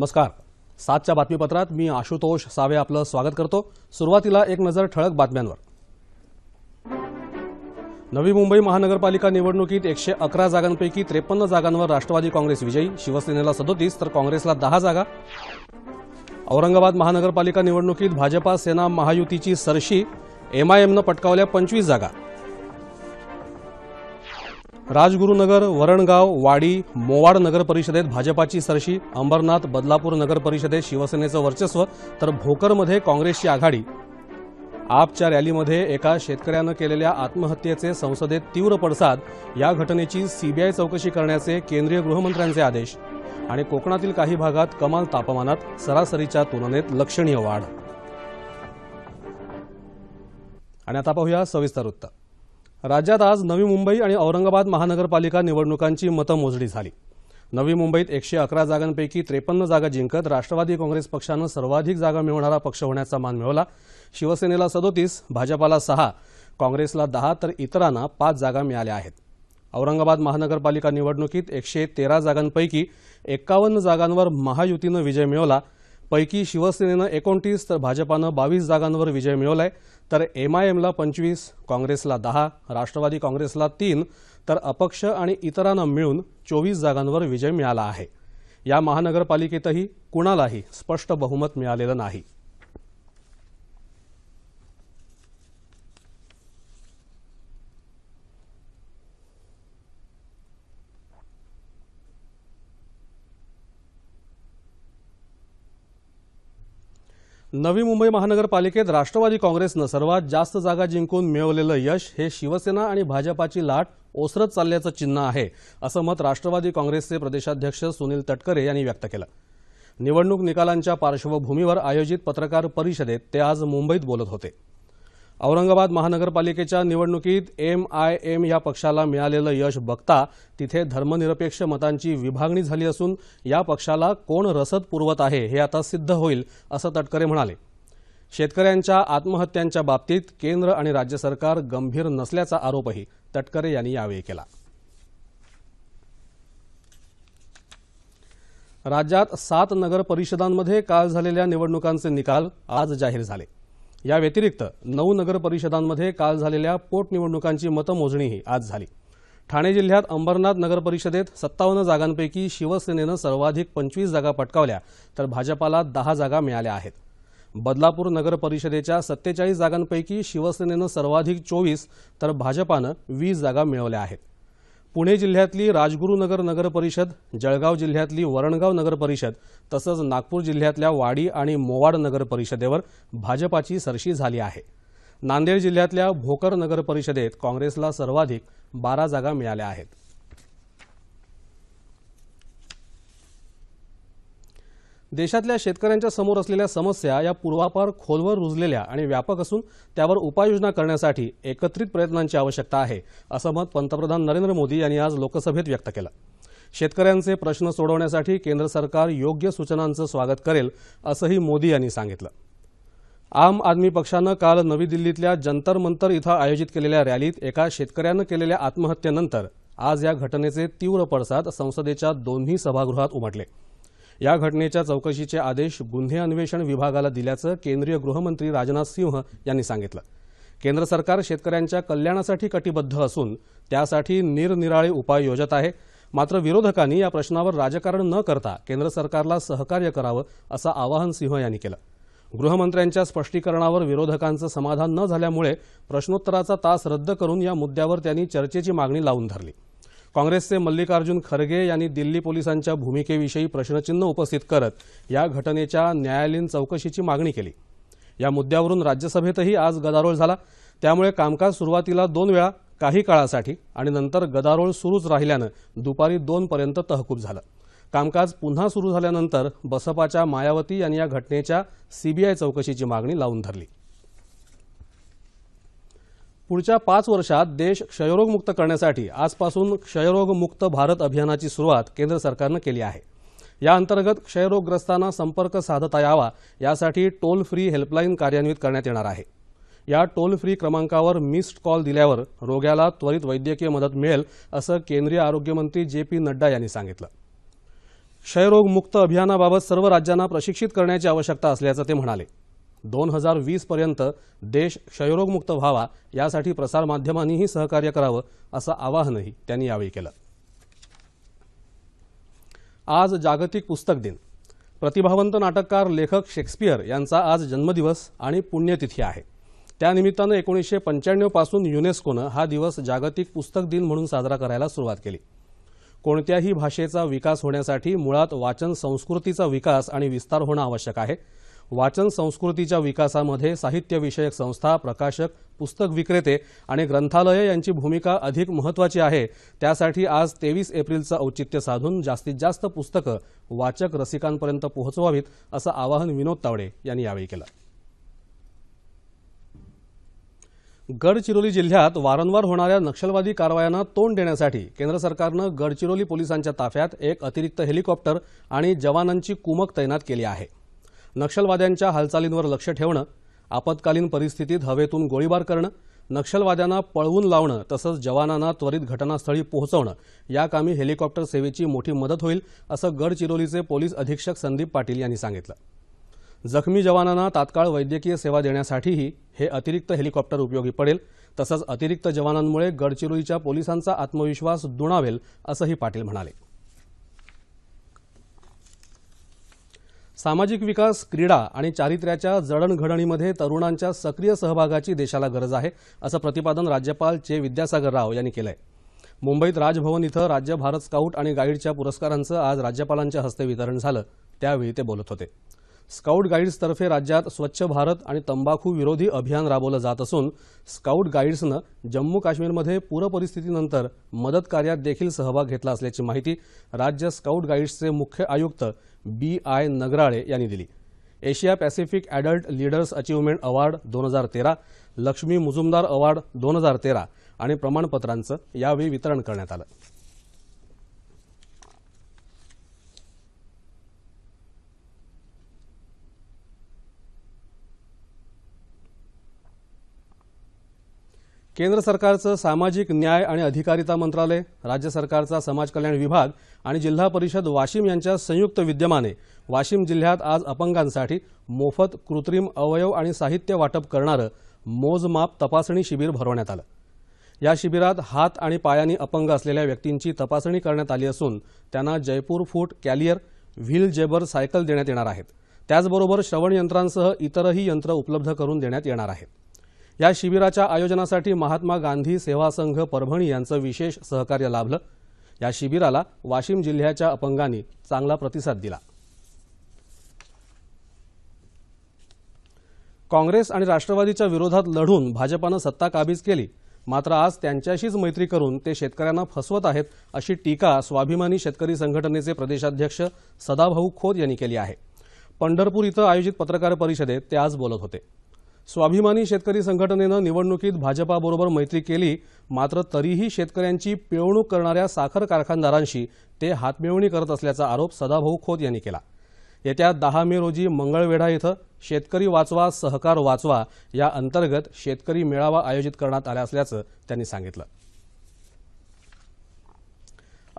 नमस्कार. सातच्या बातमीपत्रात मी आशुतोष सावे आपलं स्वागत करतो. सुरुवातीला एक नजर ठळक बातम्यांवर. नवी मुंबई महानगरपालिका निवडणुकीत एकशे अकरा जागांपैकी त्रेपन्न जागांवर राष्ट्रवादी काँग्रेस विजयी शिवसेनेला सदोतीस तर काँग्रेसला दहा जागा. औरंगाबाद महानगरपालिका निवडणुकीत भाजपा सेना महायुतीची सरशी एमआयएमनं पटकावल्या पंचवीस जागा. राजगुरुनगर वरणगाव वाडी मोवाड नगर परिषदेत भाजपाची सरशी अंबरनाथ बदलापूर नगर परिषदेत शिवसेनेचं वर्चस्व तर भोकरमध्ये काँग्रेसची आघाडी. आपच्या रॅलीमध्ये एका शेतकऱ्यानं केलेल्या आत्महत्येचे संसदेत तीव्र पडसाद या घटनेची सीबीआय चौकशी करण्याचे केंद्रीय गृहमंत्र्यांचे आदेश आणि कोकणातील काही भागात कमाल तापमानात सरासरीच्या तुलनेत लक्षणीय वाढ. आणि आता पाहूया सविस्तर वृत्त. राज्यात आज नवी मुंबई आणि औरंगाबाद महानगरपालिका निवडणुकांची मतमोजणी झाली. नवी मुंबईत एकशे अकरा जागांपैकी त्रेपन्न जागा जिंकत राष्ट्रवादी काँग्रेस पक्षानं सर्वाधिक जागा मिळवणारा पक्ष होण्याचा मान मिळवला. शिवसेनेला सदोतीस भाजपाला सहा काँग्रेसला दहा तर इतरांना पाच जागा मिळाल्या आहेत. औरंगाबाद महानगरपालिका निवडणुकीत एकशे तेरा जागांपैकी एक्कावन्न जागांवर महायुतीनं विजय मिळवला. पैकी शिवसेनेनं एकोणतीस तर भाजपानं बावीस जागांवर विजय मिळवलाय. तर एमआयएमला पंचवीस काँग्रेसला दहा राष्ट्रवादी काँग्रेसला तीन तर अपक्ष आणि इतरांना मिळून चोवीस जागांवर विजय मिळाला आहे. या महानगरपालिकेतही कुणालाही स्पष्ट बहुमत मिळालेलं नाही. नवी मुंबई महानगरपालिकेत राष्ट्रवादी काँग्रेसनं सर्वात जास्त जागा जिंकून मिळवलेलं यश हे शिवसेना आणि भाजपाची लाट ओसरत चालल्याचं चिन्ह आहे असं मत राष्ट्रवादी काँग्रेसचे प्रदेशाध्यक्ष सुनील तटकरे यांनी व्यक्त केलं. निवडणूक निकालांच्या पार्श्वभूमीवर आयोजित पत्रकार परिषदेत ते आज मुंबईत बोलत होते. औरंगाबाद महानगरपालिकेच्या निवडणुकीत एम आय एम या पक्षाला मिळालेलं यश बघता तिथे धर्मनिरपेक्ष मतांची विभागणी झाली असून या पक्षाला कोण रसद पुरवत आहे हे आता सिद्ध होईल असं तटकरे म्हणाले. शेतकऱ्यांच्या आत्महत्यांच्या बाबतीत केंद्र आणि राज्य सरकार गंभीर नसल्याचा आरोपही तटकरे यांनी यावेळी केला. राज्यात सात नगर परिषदांमध्ये काल झालेल्या निवडणुकांचे निकाल आज जाहीर झाले. या व्यतिरिक्त नऊ नगर परिषदांमध्ये काल झालेल्या पोटनिवडणुकांची मतमोजणीही आज झाली. ठाणे जिल्ह्यात अंबरनाथ नगरपरिषदेत सत्तावन्न जागांपैकी शिवसेनेनं सर्वाधिक पंचवीस जागा पटकावल्या तर भाजपाला दहा जागा मिळाल्या आहेत. बदलापूर नगरपरिषदेच्या सत्तेचाळीस जागांपैकी शिवसेनेनं सर्वाधिक चोवीस तर भाजपानं वीस जागा मिळवल्या आहेत. पुणे जिल्ह्यातली राजगुरुनगर नगरपरिषद जळगाव जिल्ह्यातली वरणगाव नगरपरिषद तसंच नागपूर जिल्ह्यातल्या वाडी आणि मोवाड नगर परिषदेवर भाजपाची सरशी झाली आहे. नांदेड जिल्ह्यातल्या भोकर नगरपरिषदेत काँग्रेसला सर्वाधिक बारा जागा मिळाल्या आहेत. देशातल्या शेतकऱ्यांच्या समोर असलेल्या समस्या या पूर्वापार खोलवर रुजलेल्या आणि व्यापक असून त्यावर उपाययोजना करण्यासाठी एकत्रित प्रयत्नांची आवश्यकता आहे असं मत पंतप्रधान नरेंद्र मोदी यांनी आज लोकसभेत व्यक्त केलं. शेतकऱ्यांचे प्रश्न सोडवण्यासाठी केंद्र सरकार योग्य सूचनांचं स्वागत करेल असंही मोदी यांनी सांगितलं. आम आदमी पक्षानं काल नवी दिल्लीतल्या जंतर मंतर इथं आयोजित केलेल्या रॅलीत एका शेतकऱ्यानं केलेल्या आत्महत्येनंतर आज या घटनेचे तीव्र पडसाद संसदेच्या दोन्ही सभागृहात उमटले. या घटनेच्या चौकशीचे आदेश गुन्हे अन्वेषण विभागाला दिल्याचं केंद्रीय गृहमंत्री राजनाथ सिंह यांनी सांगितलं. केंद्र सरकार शेतकऱ्यांच्या कल्याणासाठी कटिबद्ध असून त्यासाठी निरनिराळे उपाय योजत आहे. मात्र विरोधकांनी या प्रश्नावर राजकारण न करता केंद्र सरकारला सहकार्य करावं असं आवाहन सिंह यांनी केलं. गृहमंत्र्यांच्या स्पष्टीकरणावर विरोधकांचं समाधान न झाल्यामुळे प्रश्नोत्तराचा तास रद्द करून या मुद्द्यावर त्यांनी चर्चेची मागणी लावून धरली. काँग्रेसचे मल्लिकार्जुन खरगे यांनी दिल्ली पोलिसांच्या भूमिकेविषयी प्रश्नचिन्ह उपस्थित करत या घटनेच्या न्यायालयीन चौकशीची मागणी केली. या मुद्द्यावरून राज्यसभेतही आज गदारोळ झाला. त्यामुळे कामकाज सुरुवातीला दोन वेळा काही काळासाठी आणि नंतर गदारोळ सुरूच राहिल्यानं दुपारी दोनपर्यंत तहकूब झालं. कामकाज पुन्हा सुरू झाल्यानंतर बसपाच्या मायावती यांनी या घटनेच्या सीबीआय चौकशीची मागणी लावून धरली. पुढच्या पाच वर्षात देश क्षयरोगमुक्त करण्यासाठी आजपासून क्षयरोगमुक्त भारत अभियानाची सुरुवात केंद्र सरकारनं केली आहे. या अंतर्गत क्षयरोगग्रस्तांना संपर्क साधता यावा यासाठी टोल फ्री हेल्पलाईन कार्यान्वित करण्यात येणार आहे. या टोल फ्री क्रमांकावर मिस्ड कॉल दिल्यावर रोग्याला त्वरित वैद्यकीय मदत मिळेल असं केंद्रीय आरोग्यमंत्री जे पी नड्डा यांनी सांगितलं. क्षयरोगमुक्त अभियानाबाबत सर्व राज्यांना प्रशिक्षित करण्याची आवश्यकता असल्याचं ते म्हणाले. दोन हजार वीस पर्यंत देश क्षयरोगमुक्त व्हावा यासाठी प्रसारमाध्यमांनीही सहकार्य करावं असं आवाहनही त्यांनी यावेळी केलं. आज जागतिक पुस्तक दिन. प्रतिभावंत नाटककार लेखक शेक्सपियर यांचा आज जन्मदिवस आणि पुण्यतिथी आहे. त्यानिमित्तानं एकोणीसशे पंच्याण्णवपासून युनेस्कोनं हा दिवस जागतिक पुस्तक दिन म्हणून साजरा करायला सुरुवात केली. कोणत्याही भाषेचा विकास होण्यासाठी मुळात वाचन संस्कृतीचा विकास आणि विस्तार होणं आवश्यक आहे. वाचन संस्कृतीच्या विकासामध्ये साहित्यविषयक संस्था प्रकाशक पुस्तक विक्रेते आणि ग्रंथालये यांची भूमिका अधिक महत्त्वाची आहे. त्यासाठी आज तेवीस एप्रिलचं औचित्य साधून जास्तीत जास्त पुस्तकं वाचक रसिकांपर्यंत पोहोचवावीत असं आवाहन विनोद तावडे यांनी यावेळी केलं. गडचिरोली जिल्ह्यात वारंवार होणाऱ्या नक्षलवादी कारवायांना तोंड देण्यासाठी केंद्र सरकारनं गडचिरोली पोलिसांच्या ताफ्यात एक अतिरिक्त हेलिकॉप्टर आणि जवानांची कुमक तैनात केली आहे. नक्षलवाद्यांच्या हालचालींवर लक्ष ठेवणं आपत्कालीन परिस्थितीत हवेतून गोळीबार करणं नक्षलवाद्यांना पळवून लावणं तसंच जवानांना त्वरित घटनास्थळी पोहोचवणं या कामी हेलिकॉप्टर सेवेची मोठी मदत होईल असं गडचिरोलीचे पोलीस अधीक्षक संदीप पाटील यांनी सांगितलं. जखमी जवानांना तात्काळ वैद्यकीय सेवा देण्यासाठीही हे अतिरिक्त हेलिकॉप्टर उपयोगी पडेल तसंच अतिरिक्त जवानांमुळे गडचिरोलीच्या पोलिसांचा आत्मविश्वास दुणावेल असंही पाटील म्हणाले. सामाजिक विकास क्रीडा आणि चारित्र्याच्या जडणघडणीमध्ये तरुणांच्या सक्रिय सहभागाची देशाला गरज आहे असं प्रतिपादन राज्यपाल चे विद्यासागर राव यांनी केलंय. मुंबईत राजभवन इथं राज्य भारत स्काउट आणि गाईडच्या पुरस्कारांचं आज राज्यपालांच्या हस्ते वितरण झालं. त्यावेळी ते बोलत होते. स्काउट गाईड्सतर्फे राज्यात स्वच्छ भारत आणि तंबाखू विरोधी अभियान राबवलं जात असून स्काउट गाईड्सनं जम्मू काश्मीरमध्ये पूरपरिस्थितीनंतर मदत कार्यात देखील सहभाग घेतला असल्याची माहिती राज्य स्काउट गाईड्सचे मुख्य आयुक्त बी आय नगराळे यांनी दिली. Asia Pacific adult leaders achievement award दोन हजार तेरा लक्ष्मी मुजुमदार अवॉर्ड दोन हजार तेरा आणि प्रमाणपत्रांचं यावेळी वितरण करण्यात आलं. केंद्र सरकारचं सामाजिक न्याय आणि अधिकारिता मंत्रालय राज्य सरकारचा समाज कल्याण विभाग आणि जिल्हा परिषद वाशिम यांच्या संयुक्त विद्यमाने वाशिम जिल्ह्यात आज अपंगांसाठी मोफत कृत्रिम अवयव आणि साहित्य वाटप करणारं मोजमाप तपासणी शिबिर भरवण्यात आलं. या शिबिरात हात आणि पायांनी अपंग असलेल्या व्यक्तींची तपासणी करण्यात आली असून त्यांना जयपूर फूट कॅलियर व्हील जेबर सायकल देण्यात येणार आहेत. त्याचबरोबर श्रवण यंत्रांसह इतरही यंत्र उपलब्ध करून देण्यात येणार आहेत. या शिबिराच्या आयोजनासाठी महात्मा गांधी सेवा संघ परभणी यांचं विशेष सहकार्य लाभलं. या शिबिराला वाशिम जिल्ह्याच्या अपंगांनी चांगला प्रतिसाद दिला. काँग्रेस आणि राष्ट्रवादीच्या विरोधात लढून भाजपानं सत्ता काबीज केली. मात्र आज त्यांच्याशीच मैत्री करून ते शेतकऱ्यांना फसवत आहेत अशी टीका स्वाभिमानी शेतकरी संघटनेचे प्रदेशाध्यक्ष सदाभाऊ खोत यांनी केली आहे. पंढरपूर इथं आयोजित पत्रकार परिषदेत ते आज बोलत होते. स्वाभिमानी शेतकरी संघटनेनं निवडणुकीत भाजपाबरोबर मैत्री केली मात्र तरीही शेतकऱ्यांची पिळवणूक करणाऱ्या साखर कारखानदारांशी ते हातमिळवणी करत असल्याचा आरोप सदाभाऊ खोत यांनी केला. येत्या दहा मे रोजी मंगळवेढा इथं शेतकरी वाचवा सहकार वाचवा या अंतर्गत शेतकरी मेळावा आयोजित करण्यात आला असल्याचं त्यांनी सांगितलं.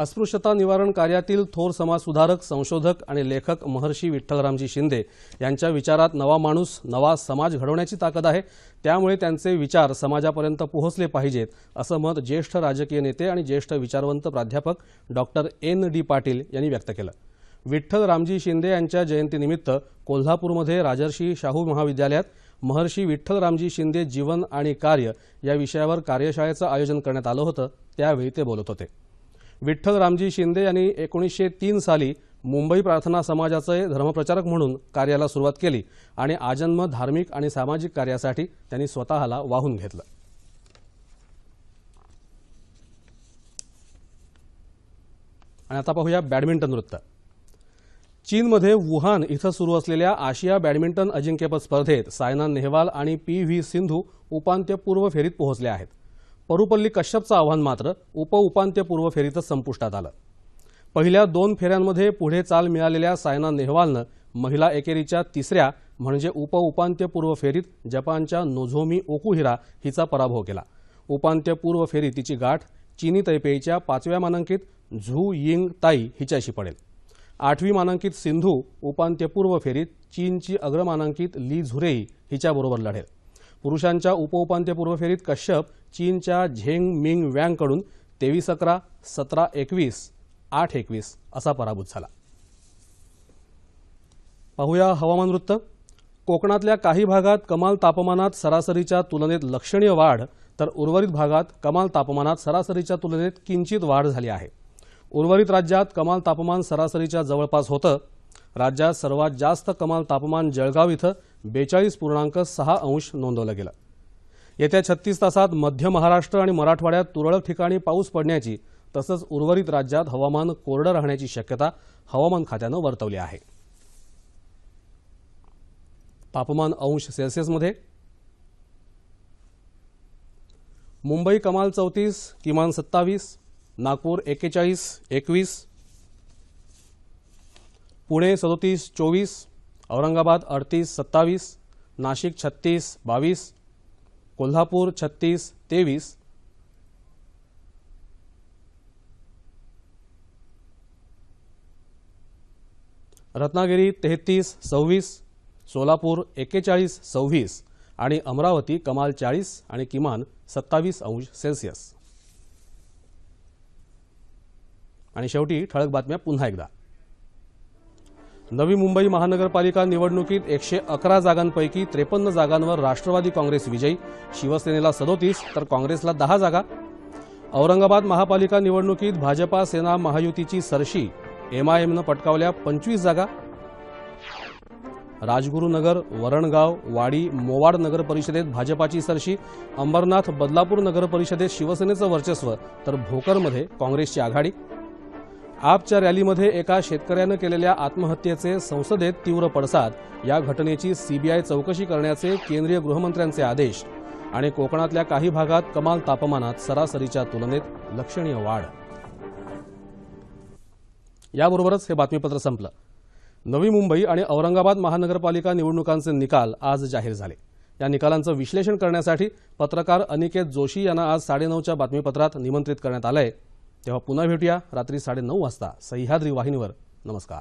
अस्पृश्यता निवारण कार्यातील थोर समाजसुधारक संशोधक आणि लेखक महर्षी विठ्ठलरामजी शिंदे यांच्या विचारात नवा माणूस नवा समाज घडवण्याची ताकद आहे. त्यामुळे त्यांचे विचार समाजापर्यंत पोहोचले पाहिजेत असं मत ज्येष्ठ राजकीय नेते आणि ज्येष्ठ विचारवंत प्राध्यापक डॉक्टर एन डी पाटील यांनी व्यक्त केलं. विठ्ठल रामजी शिंदे यांच्या जयंतीनिमित्त कोल्हापूरमध्ये राजर्षी शाहू महाविद्यालयात महर्षी विठ्ठल रामजी शिंदे जीवन आणि कार्य या विषयावर कार्यशाळेचं आयोजन करण्यात आलं होतं. त्यावेळी ते बोलत होते. विठ्ठल रामजी शिंदे यांनी एकोणीसशे तीन साली मुंबई प्रार्थना समाजाचे धर्मप्रचारक म्हणून कार्याला सुरुवात केली आणि आजन्म धार्मिक आणि सामाजिक कार्यासाठी त्यांनी स्वतःला वाहून घेतलं. आणि आता पाहूया बॅडमिंटन वृत्त. चीनमध्ये वुहान इथं सुरू असलेल्या आशिया बॅडमिंटन अजिंक्यपद स्पर्धेत सायना नेहवाल आणि पी व्ही सिंधू उपांत्यपूर्व फेरीत पोहोचले आहेत. परुपल्ली कश्यपचं आव्हान मात्र उपउपांत्यपूर्व फेरीतच संपुष्टात आलं. पहिल्या दोन फेऱ्यांमध्ये पुढे चाल मिळालेल्या सायना नेहवालनं महिला एकेरीच्या तिसऱ्या म्हणजे उपउपांत्यपूर्व फेरीत जपानच्या नोझोमी ओकुहिरा हिचा पराभव केला. उपांत्यपूर्व फेरीत तिची गाठ चीनी तैपेईच्या पाचव्या मानांकित झू यिंग ताई हिच्याशी पडेल. आठवी मानांकित सिंधू उपांत्यपूर्व फेरीत चीनची अग्रमानांकित ली झुरेई हिच्याबरोबर लढेल. पुरुषांच्या उपउपांत्यपूर्व फेरीत कश्यप चीनच्या झेंग मिंग वँगकडून तेवीस अकरा सतरा एकवीस आठ एकवीस असा पराभूत झाला. पाहूया हवामान वृत्त. कोकणातल्या काही भागात कमाल तापमानात सरासरीच्या तुलनेत लक्षणीय वाढ तर उर्वरित भागात कमाल तापमानात सरासरीच्या तुलनेत किंचित वाढ झाली आहे. उर्वरित राज्यात कमाल तापमान सरासरीच्या जवळपास होतं. राज्यात सर्वात जास्त कमाल तापमान जळगाव इथं बेचाळीस पूर्णांक सहा अंश नोंदवला गेला. येत्या छत्तीस तासात मध्य महाराष्ट्र आणि मराठवाड्यात तुरळक ठिकाणी पाऊस पडण्याची तसंच उर्वरित राज्यात हवामान कोरडं राहण्याची शक्यता हवामान खात्यानं वर्तवली आहे. तापमान अंश सेल्सिअसमध्ये. मुंबई कमाल चौतीस किमान सत्तावीस नागपूर एक्केचाळीस एकवीस पुणे सदोतीस चोवीस औरंगाबाद अडतीस सत्तावीस नाशिक छत्तीस बावीस कोल्हापूर छत्तीस तेवीस. रत्नागिरी तेहतीस सव्वीस सोलापूर एक्केचाळीस सव्वीस आणि अमरावती कमाल चाळीस आणि किमान सत्तावीस अंश सेल्सिअस. आणि शेवटी ठळक बातम्या पुन्हा एकदा. नवी मुंबई महानगरपालिका निवडणुकीत एकशे अकरा जागांपैकी त्रेपन्न जागांवर राष्ट्रवादी काँग्रेस विजयी. शिवसेनेला सदोतीस तर काँग्रेसला दहा जागा. औरंगाबाद महापालिका निवडणुकीत भाजपा सेना महायुतीची सरशी. एमआयएमनं पटकावल्या पंचवीस जागा. राजगुरुनगर वरणगाव वाडी मोवाड नगर परिषदेत भाजपाची सरशी. अंबरनाथ बदलापूर नगर परिषदेत शिवसेनेचं वर्चस्व तर भोकरमध्ये काँग्रेसची आघाडी. आपच्या रॅलीमध्ये एका शेतकऱ्यानं केलेल्या आत्महत्येचे संसदेत तीव्र पडसाद. या घटनेची सीबीआय चौकशी करण्याचे केंद्रीय गृहमंत्र्यांचे आदेश. आणि कोकणातल्या काही भागात कमाल तापमानात सरासरीच्या तुलनेत लक्षणीय वाढ. याबरोबरच हे बातमीपत्र संपलं. नवी मुंबई आणि औरंगाबाद महानगरपालिका निवडणुकांचे निकाल आज जाहीर झाले. या निकालांचं विश्लेषण करण्यासाठी पत्रकार अनिकेत जोशी यांना आज साडेनऊच्या बातमीपत्रात निमंत्रित करण्यात आलं आहे तेव्हा पुन्हा भेटूया रात्री साडेनऊ वाजता सह्याद्री वाहिनीवर. नमस्कार.